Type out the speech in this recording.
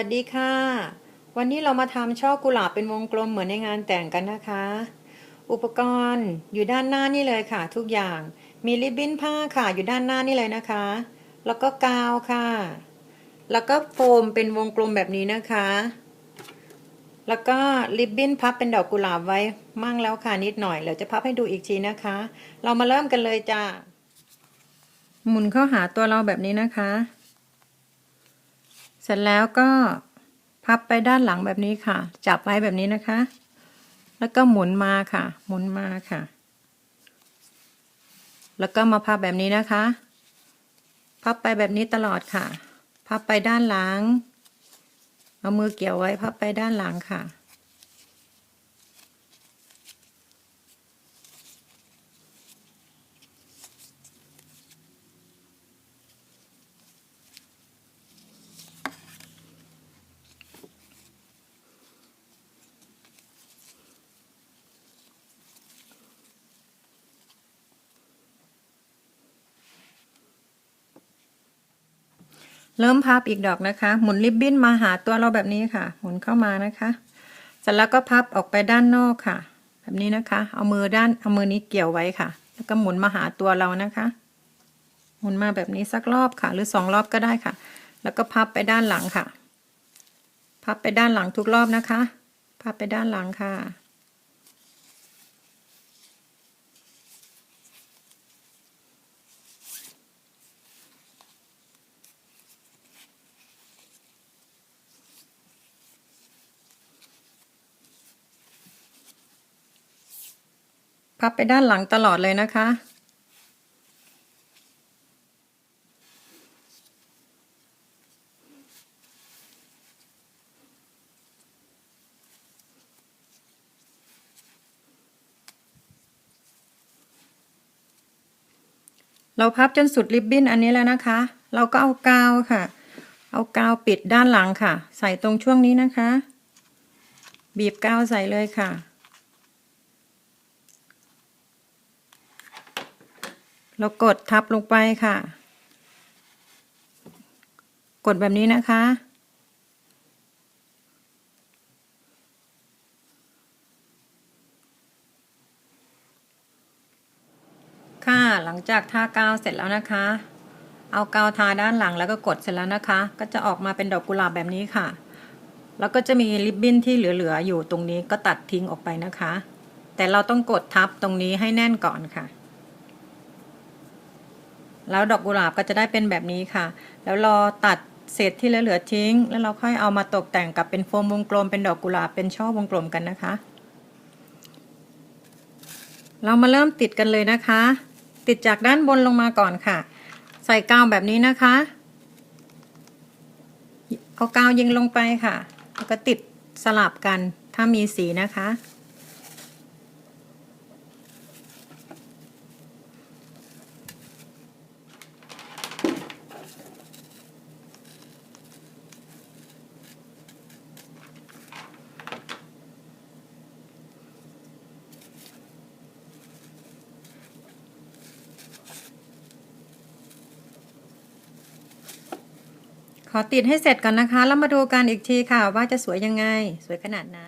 วัสดีค่ะ วันนี้เรามาทำช่อกุหลาบเป็นวงกลมเหมือนในงานแต่งกันนะคะ อุปกรณ์อยู่ด้านหน้านี่เลยค่ะ ทุกอย่าง มีริบบิ้นผ้าค่ะอยู่ด้านหน้านี่เลยนะคะ แล้วก็กาวค่ะ แล้วก็โฟมเป็นวงกลมแบบนี้นะคะ แล้วก็ริบบิ้นพับเป็นดอกกุหลาบไว้มั่งแล้วค่ะนิดหน่อยเดี๋ยวจะพับให้ดูอีกทีนะคะ เรามาเริ่มกันเลยจ้าหมุนเข้าหาตัวเราแบบนี้นะคะ เสร็จแล้วก็พับไปด้านหลังแบบนี้ค่ะ จับไว้แบบนี้นะคะ แล้วก็หมุนมาค่ะ หมุนมาค่ะ แล้วก็มาพับแบบนี้นะคะ พับไปแบบนี้ตลอดค่ะ พับไปด้านหลัง เอามือเกี่ยวไว้พับไปด้านหลังค่ะ เริ่มพับอีกดอกนะคะ หมุนริบบิ้นมาหาตัวเราแบบนี้ค่ะ หมุนเข้ามานะคะเสร็จแล้วก็พับออกไปด้านนอกค่ะ แบบนี้นะคะ เอามือด้านเอามือนี้เกี่ยวไว้ค่ะ แล้วก็หมุนมาหาตัวเรานะคะ หมุนมาแบบนี้สักรอบค่ะ หรือสองรอบก็ได้ค่ะ แล้วก็พับไปด้านหลังค่ะ พับไปด้านหลังทุกรอบนะคะ พับไปด้านหลังค่ะ พับไปด้านหลังตลอดเลยนะคะ เราพับจนสุดริบบิ้นอันนี้แล้วนะคะ เราก็เอากาวค่ะ เอากาวปิดด้านหลังค่ะ ใส่ตรงช่วงนี้นะคะ บีบกาวใส่เลยค่ะ เรากดทับลงไปค่ะ กดแบบนี้นะคะ ค่ะหลังจากทากาวเสร็จแล้วนะคะ เอากาวทาด้านหลังแล้วก็กดเสร็จแล้วนะคะ ก็จะออกมาเป็นดอกกุหลาบแบบนี้ค่ะ แล้วก็จะมีริบบิ้นที่เหลือๆอยู่ตรงนี้ก็ตัดทิ้งออกไปนะคะ แต่เราต้องกดทับตรงนี้ให้แน่นก่อนค่ะ แล้วดอกกุหลาบก็จะได้เป็นแบบนี้ค่ะ แล้วรอตัดเศษที่เหลือๆทิ้ง แล้วเราค่อยเอามาตกแต่งกับเป็นโฟมวงกลมเป็นดอกกุหลาบเป็นช่อวงกลมกันนะคะ เรามาเริ่มติดกันเลยนะคะ ติดจากด้านบนลงมาก่อนค่ะ ใส่กาวแบบนี้นะคะ เอากาวยิงลงไปค่ะ แล้วก็ติดสลับกันถ้ามีสีนะคะ ขอติดให้เสร็จก่อนนะคะ แล้วมาดูกันอีกทีค่ะว่าจะสวยยังไง สวยขนาดไหน